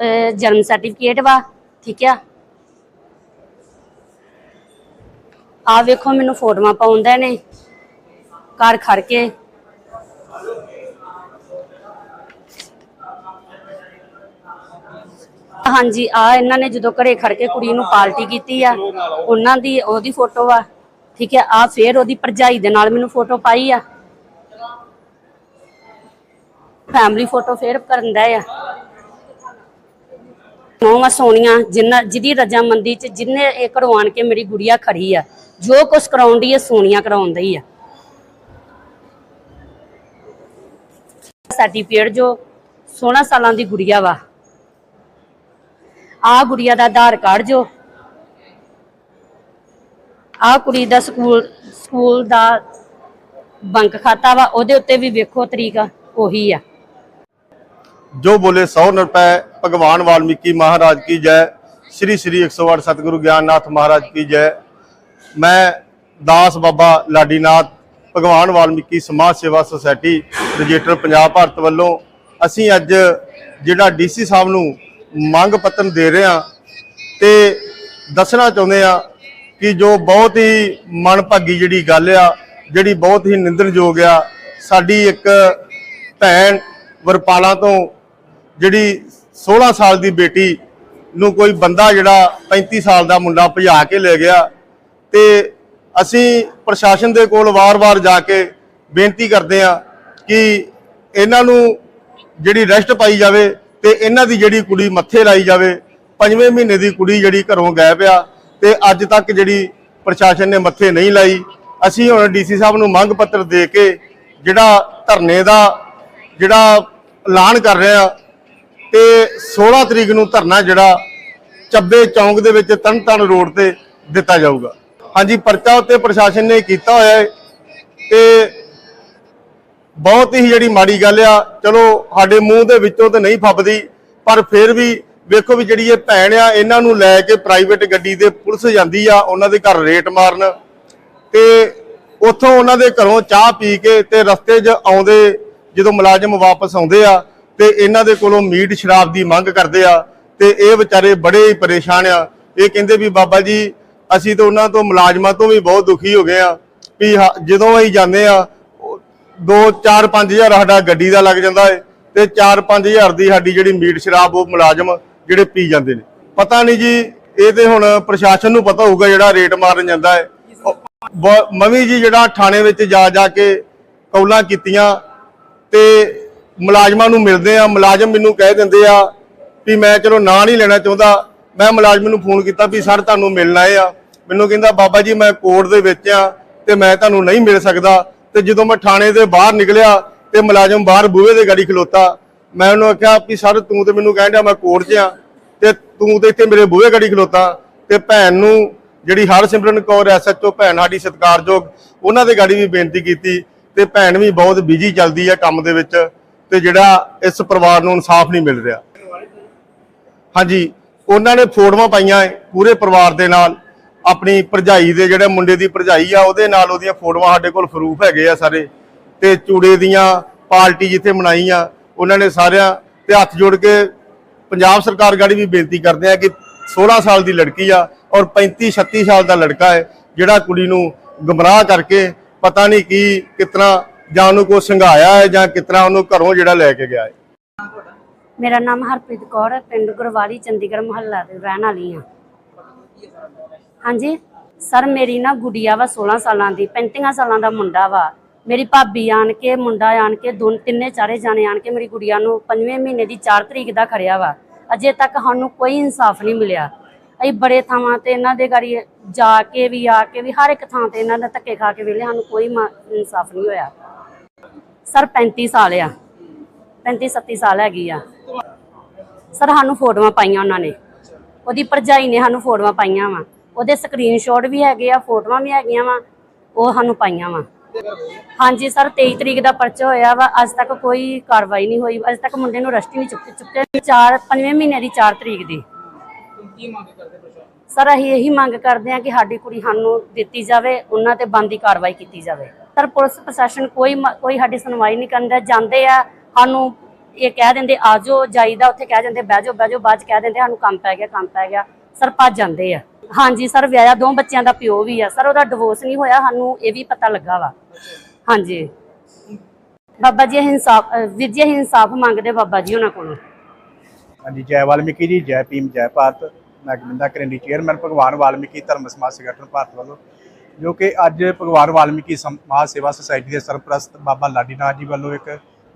ਜਨਮ ਸਰਟੀਫਿਕੇਟ ਵਾ, ਠੀਕ ਆ? ਆ ਵੇਖੋ, ਮੈਨੂੰ ਫੋਟੋਆਂ ਪਾਉਂਦੇ ਨੇ, ਘਰ ਖੜ ਕੇ। ਹਾਂਜੀ ਆ ਇਹਨਾਂ ਨੇ ਜਦੋਂ ਘਰੇ ਖੜ ਕੇ ਕੁੜੀ ਨੂੰ ਪਾਰਟੀ ਕੀਤੀ ਆ, ਉਹਨਾਂ ਦੀ ਉਹਦੀ ਫੋਟੋ ਆ, ਠੀਕ ਹੈ ਆ ਫੇਰ ਉਹਦੀ ਭਰਜਾਈ ਦੇ ਨਾਲ ਮੈਨੂੰ ਫੋਟੋ ਪਾਈ ਆ। ਫੈਮਿਲੀ ਫੋਟੋ ਫੇਰ ਕਰਨ ਦਾ ਆ। ਨੌਵਾਂ ਸੋਨੀਆਂ ਜਿੰਨਾ ਜਿਹਦੀ ਰਜਾਮੰਦੀ ਚ ਜਿੰਨੇ ਇਹ ਕਰਵਾਉਣ ਕੇ ਮੇਰੀ ਗੁੜੀਆ ਖੜੀ ਆ, ਜੋ ਕੁਛ ਕਰਾਉਂਦੀ ਹੈ ਸੋਨੀਆ ਕਰਾਉਂਦੀ ਆ। ਸਰਟੀਫਿਕੇਟ ਜੋ 16 ਸਾਲਾਂ ਦੀ ਗੁੜੀਆ ਵਾ। ਆ ਗੁੜੀਆ ਦਾ ਆਧਾਰ ਕਾਰਡ ਜੋ, ਆ ਕੁੜੀ ਦਾ ਸਕੂਲ ਸਕੂਲ ਦਾ ਬੈਂਕ ਖਾਤਾ ਵਾ, ਉਹਦੇ ਉੱਤੇ ਵੀ ਵੇਖੋ ਤਰੀਕਾ, ਉਹੀ ਆ। ਜੋ ਬੋਲੇ ਸੌ ਨਿਰਪੈ ਭਗਵਾਨ ਵਾਲਮੀਕੀ ਮਹਾਰਾਜ ਕੀ ਜੈ। ਸ੍ਰੀ ਸ੍ਰੀ 108 ਸਤਿਗੁਰੂ ਗਿਆਨਨਾਥ ਮਹਾਰਾਜ ਕੀ ਜੈ। ਮੈਂ ਦਾਸ ਬਾਬਾ ਲਾਡੀਨਾਥ, ਭਗਵਾਨ ਵਾਲਮੀਕੀ ਸਮਾਜ ਸੇਵਾ ਸੁਸਾਇਟੀ, ਰਜਿਸਟਰ ਪੰਜਾਬ ਭਾਰਤ ਵੱਲੋਂ ਅਸੀਂ ਅੱਜ ਜਿਹੜਾ ਡੀਸੀ ਸਾਹਿਬ ਨੂੰ ਮੰਗ ਪੱਤਰ ਦੇ ਰਹੇ ਹਾਂ ਤੇ ਦੱਸਣਾ ਚਾਹੁੰਦੇ ਆ ਕਿ ਜੋ ਬਹੁਤ ਹੀ ਮਨਭਾਗੀ ਜਿਹੜੀ ਗੱਲ ਆ, ਜਿਹੜੀ ਬਹੁਤ ਹੀ ਨਿੰਦਣਯੋਗ ਆ, ਸਾਡੀ ਇੱਕ ਭੈਣ ਵਰਪਾਲਾ ਤੋਂ ਜਿਹੜੀ 16 ਸਾਲ ਦੀ ਬੇਟੀ ਨੂੰ ਕੋਈ ਬੰਦਾ ਜਿਹੜਾ 35 ਸਾਲ ਦਾ ਮੁੰਡਾ ਭਜਾ ਕੇ ਲੈ ਗਿਆ ਤੇ ਅਸੀਂ ਪ੍ਰਸ਼ਾਸਨ ਦੇ ਕੋਲ ਵਾਰ-ਵਾਰ ਜਾ ਕੇ ਬੇਨਤੀ ਕਰਦੇ ਆ ਕਿ ਇਹਨਾਂ ਨੂੰ ਜਿਹੜੀ ਰੈਸਟ ਪਾਈ ਜਾਵੇ ਤੇ ਇਹਨਾਂ ਦੀ ਜਿਹੜੀ ਕੁੜੀ ਮੱਥੇ ਲਾਈ ਜਾਵੇ, ਪੰਜਵੇਂ ਮਹੀਨੇ ਦੀ ਕੁੜੀ ਜਿਹੜੀ ਘਰੋਂ ਗਾਇਬ ਆ ਤੇ ਅੱਜ ਤੱਕ ਜਿਹੜੀ ਪ੍ਰਸ਼ਾਸਨ ਨੇ ਮੱਥੇ ਨਹੀਂ ਲਾਈ। ਅਸੀਂ ਹੁਣ ਡੀਸੀ ਸਾਹਿਬ ਨੂੰ ਮੰਗ ਪੱਤਰ ਦੇ ਕੇ ਜਿਹੜਾ ਧਰਨੇ ਦਾ ਜਿਹੜਾ ਐਲਾਨ ਕਰ ਰਹੇ ਆ ਤੇ 16 ਤਰੀਕ ਨੂੰ ਧਰਨਾ ਜਿਹੜਾ ਚੱਬੇ ਚੌਂਕ ਦੇ ਵਿੱਚ ਤਨਤਨ ਰੋਡ ਤੇ ਦਿੱਤਾ ਜਾਊਗਾ। ਹਾਂਜੀ, ਪਰਚਾ ਉੱਤੇ ਪ੍ਰਸ਼ਾਸਨ ਨੇ ਕੀਤਾ ਹੋਇਆ ਹੈ ਤੇ ਬਹੁਤ ਹੀ ਜਿਹੜੀ ਮਾੜੀ ਗੱਲ ਆ, ਚਲੋ ਸਾਡੇ ਮੂੰਹ ਦੇ ਵਿੱਚੋਂ ਤੇ ਨਹੀਂ ਫੱਬਦੀ ਪਰ ਫਿਰ ਵੀ ਵੇਖੋ ਵੀ ਜਿਹੜੀ ਇਹ ਭੈਣ ਆ, ਇਹਨਾਂ ਨੂੰ ਲੈ ਕੇ ਪ੍ਰਾਈਵੇਟ ਗੱਡੀ ਦੇ ਪੁਲਿਸ ਜਾਂਦੀ ਆ, ਉਹਨਾਂ ਦੇ ਘਰ ਰੇਟ ਮਾਰਨ ਤੇ ਉੱਥੋਂ ਉਹਨਾਂ ਦੇ ਘਰੋਂ ਚਾਹ ਪੀ ਕੇ ਤੇ ਰਸਤੇ 'ਚ ਆਉਂਦੇ ਜਦੋਂ ਮੁਲਾਜ਼ਮ ਵਾਪਸ ਆਉਂਦੇ ਆ ਤੇ ਇਹਨਾਂ ਦੇ ਕੋਲੋਂ ਮੀਟ ਸ਼ਰਾਬ ਦੀ ਮੰਗ ਕਰਦੇ ਆ ਤੇ ਇਹ ਵਿਚਾਰੇ ਬੜੇ ਹੀ ਪਰੇਸ਼ਾਨ ਆ। ਇਹ ਕਹਿੰਦੇ ਵੀ ਬਾਬਾ ਜੀ, ਅਸੀਂ ਤਾਂ ਉਹਨਾਂ ਤੋਂ ਮੁਲਾਜ਼ਮਾਂ ਤੋਂ ਵੀ ਬਹੁਤ ਦੁਖੀ ਹੋ ਗਏ ਆ ਵੀ ਹ- ਜਦੋਂ ਅਸੀਂ ਜਾਂਦੇ ਆ 2 4 5000 ਸਾਡਾ ਗੱਡੀ ਦਾ ਲੱਗ ਜਾਂਦਾ ਹੈ ਤੇ 4 5000 ਦੀ ਸਾਡੀ ਜਿਹੜੀ ਮੀਟ ਸ਼ਰਾਬ, ਉਹ ਮੁਲਾਜ਼ਮ ਜਿਹੜੇ ਪੀ ਜਾਂਦੇ ਨੇ। ਪਤਾ ਨਹੀਂ ਜੀ, ਇਹ ਤੇ ਹੁਣ ਪ੍ਰਸ਼ਾਸਨ ਨੂੰ ਪਤਾ ਹੋਊਗਾ ਜਿਹੜਾ ਰੇਟ ਮਾਰਨ ਜਾਂਦਾ ਹੈ ਉਹ ਮਵੀ ਜੀ ਜਿਹੜਾ ਥਾਣੇ ਵਿੱਚ ਜਾ ਜਾ ਕੇ ਕੌਲਾਂ ਕੀਤੀਆਂ ਤੇ ਮੁਲਾਜ਼ਮਾਂ ਨੂੰ ਮਿਲਦੇ ਆ, ਮੁਲਾਜ਼ਮ ਮੈਨੂੰ ਕਹਿ ਦਿੰਦੇ ਆ ਵੀ ਮੈਂ ਚਲੋ ਨਾਂ ਨਹੀਂ ਲੈਣਾ ਚਾਹੁੰਦਾ। ਮੈਂ ਮੁਲਾਜ਼ਮ ਨੂੰ ਫੋਨ ਕੀਤਾ ਵੀ ਸਰ ਤੁਹਾਨੂੰ ਮਿਲਣਾ ਆ। ਮੈਨੂੰ ਕਹਿੰਦਾ, ਬਾਬਾ ਜੀ, ਮੈਂ ਕੋਰਟ ਦੇ ਵਿੱਚ ਆ ਤੇ ਮੈਂ ਤੁਹਾਨੂੰ ਨਹੀਂ ਮਿਲ ਸਕਦਾ। ਤੇ ਜਦੋਂ ਮੈਂ ਥਾਣੇ ਦੇ ਬਾਹਰ ਨਿਕਲਿਆ ਤੇ ਮੁਲਾਜ਼ਮ ਬਾਹਰ ਬੂਹੇ ਦੇ ਗਾੜੀ ਖਲੋਤਾ, ਮੈਂ ਉਹਨੂੰ ਆਖਿਆ ਵੀ ਸਰ ਤੂੰ ਤੇ ਮੈਨੂੰ ਕਹਿਣ ਡਿਆ ਮੈਂ ਕੋਰਟ 'ਚ ਆ ਤੇ ਤੂੰ ਤੇ ਇੱਥੇ ਮੇਰੇ ਬੂਹੇ ਗਾੜੀ ਖਲੋਤਾ ਤੇ ਭੈਣ ਨੂੰ ਜਿਹੜੀ ਹਰਸਿਮਰਨ ਕੌਰ ਐਸਐਚਓ ਭੈਣ ਸਾਡੀ ਸਤਿਕਾਰਯੋਗ, ਉਹਨਾਂ ਦੇ ਗਾੜੀ ਵੀ ਬੇਨਤੀ ਕੀਤੀ ਤੇ ਭੈਣ ਵੀ ਬਹੁਤ ਬਿਜ਼ੀ ਚੱਲਦੀ ਆ ਕੰਮ ਦੇ ਵਿੱਚ। ਤੇ ਜਿਹੜਾ ਇਸ ਪਰਿਵਾਰ ਨੂੰ ਇਨਸਾਫ ਨਹੀਂ ਮਿਲ ਰਿਹਾ। ਹਾਂਜੀ, ਉਹਨਾਂ ਨੇ ਫੋਟੋਆਂ ਪਾਈਆਂ ਏ ਪੂਰੇ ਪਰਿਵਾਰ ਦੇ ਨਾਲ। ਆਪਣੀ ਭਰਜਾਈ ਦੇ ਜਿਹੜੇ ਮੁੰਡੇ ਦੀ ਭਰਜਾਈ ਆ, ਉਹਦੇ ਨਾਲ ਉਹਦੀਆਂ ਫੋਟੋਆਂ ਸਾਡੇ ਕੋਲ ਫਰੂਫ ਹੈਗੇ ਆ ਸਾਰੇ। ਤੇ ਚੂੜੇ ਦੀਆਂ ਪਾਰਟੀ ਜਿੱਥੇ ਮਨਾਈ ਆ, ਉਹਨਾਂ ਨੇ ਸਾਰਿਆਂ ਤੇ ਹੱਥ ਜੋੜ ਕੇ ਪੰਜਾਬ ਸਰਕਾਰ ਗਾੜੀ ਵੀ ਬੇਨਤੀ ਕਰਦੇ ਆ ਕਿ 16 ਸਾਲ ਦੀ ਲੜਕੀ ਆ ਔਰ 35 36 ਸਾਲ ਦਾ ਲੜਕਾ ਹੈ ਜਿਹੜਾ ਕੁੜੀ ਨੂੰ ਗਮਰਾਹ ਕਰਕੇ ਪਤਾ ਨਹੀਂ ਕੀ, ਕਿਤਨਾ ਜਾਂ ਉਹਨੂੰ ਕੋ ਸੰਘਾਇਆ ਹੈ ਜਾਂ ਕਿਤਨਾ ਉਹਨੂੰ ਘਰੋਂ ਜਿਹੜਾ ਲੈ ਕੇ ਗਿਆ ਹੈ? ਮੇਰਾ ਨਾਮ ਹਰਪ੍ਰੀਤ ਕੌਰ ਹੈ, ਪਿੰਡ ਗੁਰਵਾਲੀ, ਚੰਡੀਗੜ੍ਹ ਮੁਹੱਲਾ ਦੇ ਰਹਿਣ ਵਾਲੀ ਹਾਂ। ਹਾਂਜੀ? ਸਰ, ਮੇਰੀ ਨਾ ਗੁੜੀਆ ਵਾ 16 ਸਾਲਾਂ ਦੀ 35 ਸਾਲਾਂ ਦਾ ਮੁੰਡਾ ਵਾ। ਮੇਰੀ ਭਾਬੀ ਆਣ ਕੇ, ਮੁੰਡਾ ਆਣ ਕੇ, ਦੋ, ਤਿੰਨੇ ਚਾਰੇ ਜਾਣੇ ਆਣ ਕੇ ਮੇਰੀ ਗੁੜੀਆ ਨੂੰ ਪੰਜਵੇਂ ਮਹੀਨੇ ਦੀ 4 ਤਰੀਕ ਦਾ ਖੜਿਆ ਵਾ। ਅਜੇ ਤੱਕ ਸਾਨੂੰ ਕੋਈ ਇਨਸਾਫ ਨਹੀਂ ਮਿਲਿਆ। ਅਸੀਂ ਬੜੇ ਥਾਵਾਂ ਤੇ ਇਹਨਾਂ ਦੇ ਗਾੜੀ ਜਾ ਕੇ ਵੀ, ਆ ਕੇ ਵੀ, ਹਰ ਇੱਕ ਥਾਂ ਤੇ ਇਹਨਾਂ ਦਾ ਧੱਕੇ ਖਾ ਕੇ ਵੇਲੇ ਸਾਨੂੰ ਕੋਈ ਇਨਸਾਫ ਨਹੀਂ ਹੋਇਆ। ਸਰ 35 ਸਾਲ ਆ। 35 37 ਸਾਲ ਹੈਗੀ ਆ। ਸਰ, ਸਾਨੂੰ ਫੋਟੋਆਂ ਪਾਈਆਂ ਉਹਨਾਂ ਨੇ। ਉਹਦੀ ਭਰਜਾਈ ਨੇ ਸਾਨੂੰ ਫੋਟੋਆਂ ਪਾਈਆਂ ਵਾ। ਉਹਦੇ ਸਕਰੀਨਸ਼ਾਟ ਵੀ ਹੈਗੇ ਆ, ਫੋਟੋਆਂ ਵੀ ਹੈਗੀਆਂ ਵਾ। ਉਹ ਸਾਨੂੰ ਪਾਈਆਂ ਵਾ। ਹਾਂਜੀ ਸਰ 23 ਤਰੀਕ ਦਾ ਪਰਚਾ ਹੋਇਆ ਵਾ। ਅੱਜ ਤੱਕ ਕੋਈ ਕਾਰਵਾਈ ਨਹੀਂ ਹੋਈ। ਅੱਜ ਤੱਕ ਮੁੰਡੇ ਨੂੰ ਰਸ਼ਟੀ ਹੀ ਨਹੀਂ ਚੁੱਕੇ ਚੁੱਕੇ 4 ਪੰਜਵੇਂ ਮਹੀਨੇ ਦੀ 4 ਤਰੀਕ ਦੀ। ਸਰ, ਅਸੀਂ ਇਹੀ ਮੰਗ ਕਰਦੇ ਹਾਂ ਕਿ ਸਾਡੀ ਕੁੜੀ ਸਾਨੂੰ ਦਿੱਤੀ ਜਾਵੇ। ਉਹਨਾਂ ਤੇ ਬੰਦੀ ਕਾਰਵਾਈ ਕੀਤੀ ਜਾਵੇ। ਸਰ ਪੁਲਿਸ ਪ੍ਰਸ਼ਾਸਨ ਕੋਈ ਕੋਈ ਸਾਡੀ ਸੁਣਵਾਈ ਨਹੀਂ ਕਰਦਾ ਜਾਂਦੇ ਆ, ਸਾਨੂੰ ਇਹ ਕਹਿ ਦਿੰਦੇ ਆ ਜਾਈਦਾ। ਉੱਥੇ ਕਹਿ ਜਾਂਦੇ ਬਹਿ ਜਾਓ ਬਹਿ ਜਾਓ ਬਾਅਦ ਕਹਿ ਦਿੰਦੇ, ਸਾਨੂੰ ਕੰਮ ਪੈ ਗਿਆ, ਕੰਮ ਪੈ ਗਿਆ। ਸਰ, ਭੱਜ ਜਾਂਦੇ ਆ। ਹਾਂਜੀ ਸਰ, ਵਿਆਹਿਆ ਦੋ ਬੱਚਿਆਂ ਦਾ ਪਿਓ ਵੀ ਆ। ਸਰ, ਉਹਦਾ ਡਿਵੋਰਸ ਨਹੀਂ ਹੋਇਆ, ਸਾਨੂੰ ਇਹ ਵੀ ਪਤਾ ਲੱਗਾ ਵਾ। ਹਾਂਜੀ। ਬਾਬਾ ਜੀ ਅਸੀਂ ਇਨਸਾਫ ਵੀਰ ਜੀ ਇਨਸਾਫ ਮੰਗਦੇ ਬਾਬਾ ਜੀ ਉਹਨਾਂ ਕੋਲੋਂ। ਹਾਂਜੀ, ਜੈ ਵਾਲਮੀਕੀ ਜੀ, ਜੈ ਭੀਮ, ਜੈ ਭਾਰਤ। ਮੈਂ ਗੋਬਿੰਦਾ ਕਰੰਡੀ ਚੇਅਰਮੈਨ ਭਗਵਾਨ ਵਾਲਮੀਕੀ ਧਰਮ ਸਮਾਜ ਸੰਗਠਨ ਭਾਰਤ ਵੱਲੋਂ ਜੋ ਕਿ ਅੱਜ ਭਗਵਾਨ ਵਾਲਮੀਕੀ ਸਮਾਜ ਸੇਵਾ ਸੁਸਾਇਟੀ ਦੇ ਸਰਪ੍ਰਸਤ ਬਾਬਾ ਲਾਡੀਨਾਥ ਜੀ ਵੱਲੋਂ ਇੱਕ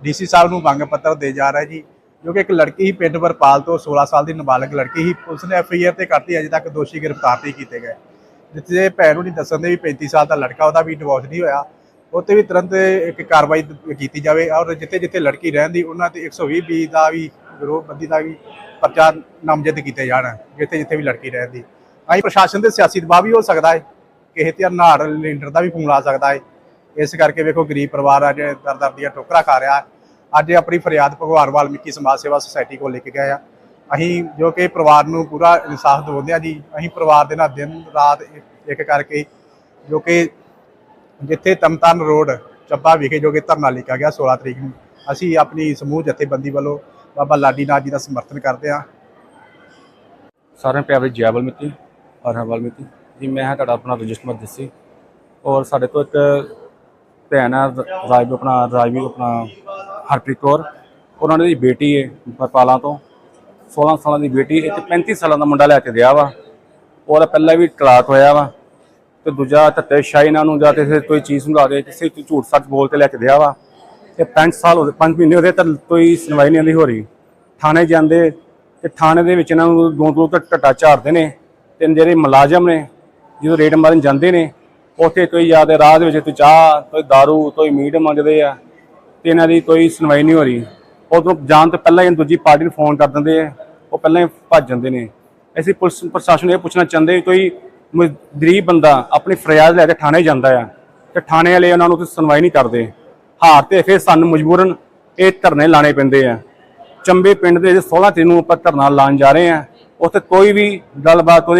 ਡੀਸੀ ਸਾਹਿਬ ਨੂੰ ਮੰਗ ਪੱਤਰ ਦੇ ਜਾ ਰਿਹਾ ਜੀ, ਜੋ ਕਿ ਇੱਕ ਲੜਕੀ ਹੀ ਪਿੰਡ ਵਰਪਾਲ ਤੋਂ 16 ਸਾਲ ਦੀ ਨਾਬਾਲਗ ਲੜਕੀ ਹੀ ਪੁਲਿਸ ਨੇ ਐਫਆਈਆਰ ਤੇ ਕਰਤੀ, ਅਜੇ ਤੱਕ ਦੋਸ਼ੀ ਗ੍ਰਿਫਤਾਰ ਨਹੀਂ ਕੀਤੇ ਗਏ। ਜਿੱਥੇ ਭੈਣ ਨੂੰ ਨਹੀਂ ਦੱਸਣ ਦੇ ਵੀ 35 ਸਾਲ ਦਾ ਲੜਕਾ, ਉਹਦਾ ਵੀ ਡਿਵੋਰਸ ਨਹੀਂ ਹੋਇਆ। ਉੱਤੇ ਵੀ ਤੁਰੰਤ ਇੱਕ ਕਾਰਵਾਈ ਕੀਤੀ ਜਾਵੇ ਔਰ ਜਿੱਥੇ ਜਿੱਥੇ ਲੜਕੀ ਰਹਿੰਦੀ ਉਹਨਾਂ ਤੇ 120 ਬੀ ਦਾ ਵੀ ਗਰੋਹਬੰਦੀ ਦਾ ਵੀ ਪਰਚਾ ਨਾਮਜ਼ਦ ਕੀਤੇ ਜਾਣ, ਜਿੱਥੇ ਜਿੱਥੇ ਵੀ ਲੜਕੀ ਰਹਿੰਦੀ ਅਸੀਂ ਪ੍ਰਸ਼ਾਸਨ ਦੇ ਸਿਆਸੀ ਦਬਾਅ ਵੀ ਹੋ ਸਕਦਾ ਹੈ। ਕਿਸੇ ਤੇ ਨਾੜ ਲੀਡਰ ਦਾ ਵੀ ਫੋਨ ਆ ਸਕਦਾ ਹੈ ਇਸ ਕਰਕੇ ਵੇਖੋ ਗਰੀਬ ਪਰਿਵਾਰ ਅੱਜ ਦਰ ਦੀਆਂ ਟੋਕਰਾ ਖਾ ਰਿਹਾ। ਅੱਜ ਆਪਣੀ ਫਰਿਆਦ ਭਗਵਾਨ ਵਾਲਮੀਕੀ ਸਮਾਜ ਸੇਵਾ ਸੁਸਾਇਟੀ ਕੋਲ ਲੈ ਕੇ ਗਏ ਆ। ਅਸੀਂ ਜੋ ਕਿ ਪਰਿਵਾਰ ਨੂੰ ਪੂਰਾ ਇਨਸਾਫ ਦਿਵਾਉਂਦੇ ਆ ਜੀ। ਅਸੀਂ ਪਰਿਵਾਰ ਦੇ ਨਾਲ ਦਿਨ, ਰਾਤ ਇੱਕ- ਕਰਕੇ ਜੋ ਕਿ ਜਿੱਥੇ ਤਮਤਨ ਰੋਡ ਚੱਬਾ ਵਿਖੇ ਜੋ ਕਿ ਧਰਨਾ ਲਿਖਿਆ ਗਿਆ 16 ਤਰੀਕ ਨੂੰ, ਅਸੀਂ ਆਪਣੀ ਸਮੂਹ ਜਥੇਬੰਦੀ ਵੱਲੋਂ ਬਾਬਾ ਲਾਡੀ ਨਾਥ ਜੀ ਦਾ ਸਮਰਥਨ ਕਰਦੇ ਹਾਂ ਸਾਰਿਆਂ ਨੂੰ ਪਿਆਰ ਜੈ ਵਾਲਮੀਕੀ। ਔਰ ਹਾਂ ਵਾਲਮੀਕੀ। ਜੀ, ਮੈਂ ਹਾਂ ਤੁਹਾਡਾ ਆਪਣਾ ਰਜਿਸਟਰ ਜੱਸੀ ਔਰ ਸਾਡੇ ਤੋਂ ਇੱਕ ਭੈਣ ਹੈ ਰ- ਰਾਜ ਆਪਣਾ ਰਾਜਵੀਰ ਆਪਣਾ ਹਰਪ੍ਰੀਤ ਕੌਰ। ਉਹਨਾਂ ਦੀ ਬੇਟੀ ਹੈ ਬਰਪਾਲਾਂ ਤੋਂ। 16 ਸਾਲਾਂ ਦੀ ਬੇਟੀ ਇੱਕ 35 ਸਾਲਾਂ ਦਾ ਮੁੰਡਾ ਲੈ ਕੇ ਗਿਆ ਵਾ। ਉਹਦਾ ਪਹਿਲਾਂ ਵੀ ਤਲਾਕ ਹੋਇਆ ਵਾ। ਤੇ ਦੂਜਾ ਧੱਤੇ ਸ਼ਾਹੀ ਇਹਨਾਂ ਨੂੰ ਜਾਂ ਕਿਸੇ ਕੋਈ ਚੀਜ਼ ਸਮਝਾ ਦੇ ਕਿਸੇ ਝੂਠ ਸੱਚ ਬੋਲ ਕੇ ਲੈ ਕੇ ਗਿਆ ਵਾ। ਤੇ 5 ਸਾਲ ਹੋ ਗਏ 5 ਮਹੀਨੇ ਉਹਦੇ ਤਾਂ ਕੋਈ ਸੁਣਵਾਈ ਨਹੀਂ ਆਉਂਦੀ ਹੋ ਰਹੀ। ਥਾਣੇ ਜਾਂਦੇ ਤੇ ਥਾਣੇ ਦੇ ਵਿੱਚ ਇਹਨਾਂ ਨੂੰ ਦੋ ਦੋ ਤੱਕ ਟੱਟਾ ਝਾੜਦੇ ਨੇ। ਤੇ ਜਿਹੜੇ ਮੁਲਾਜ਼ਮ ਨੇ ਜਦੋਂ ਰੇਡ ਮਾਰਨ ਜਾਂਦੇ ਨੇ, ਉੱਥੇ ਕੋਈ ਯਾਦ ਰਾਹ ਦੇ ਵਿੱਚ ਕੋਈ ਚਾਹ, ਕੋਈ दारू ਕੋਈ ਮੀਟ ਮੰਗਦੇ ਆ ਤੇ ਇਹਨਾਂ ਦੀ ਕੋਈ ਸੁਣਵਾਈ ਨਹੀਂ ਹੋ ਰਹੀ। ਉਦੋਂ ਜਾਣ ਤੋਂ ਪਹਿਲਾਂ ਹੀ ਦੂਜੀ ਪਾਰਟੀ ਨੂੰ ਫੋਨ ਕਰ ਦਿੰਦੇ ਆ, ਉਹ ਪਹਿਲਾਂ ਹੀ ਭੱਜ ਜਾਂਦੇ ਨੇ। ਅਸੀਂ ਪੁਲਿਸ ਪ੍ਰਸ਼ਾਸਨ ਨੂੰ ਇਹ ਪੁੱਛਣਾ ਚਾਹੁੰਦੇ ਕੋਈ ਗਰੀਬ ਬੰਦਾ ਆਪਣੀ ਫਰਿਆਦ ਲੈ ਕੇ ਥਾਣੇ ਜਾਂਦਾ ਆ ਤੇ ਥਾਣੇ ਵਾਲੇ ਉਹਨਾਂ ਨੂੰ ਤੇ ਸੁਣਵਾਈ ਨਹੀਂ ਕਰਦੇ। ਹਾਰ ਤੇ ਫਿਰ ਸਾਨੂੰ ਮਜਬੂਰਨ ਇਹ ਧਰਨੇ ਲਾਣੇ ਪੈਂਦੇ ਆ। ਚੰਬੇ ਪਿੰਡ ਦੇ 16 ਤਰੀਕ ਨੂੰ ਆਪਾਂ ਧਰਨਾ ਲਾਉਣ ਜਾ ਰਹੇ ਆ, ਉੱਥੇ ਕੋਈ ਵੀ ਗੱਲਬਾਤ, ਕੋਈ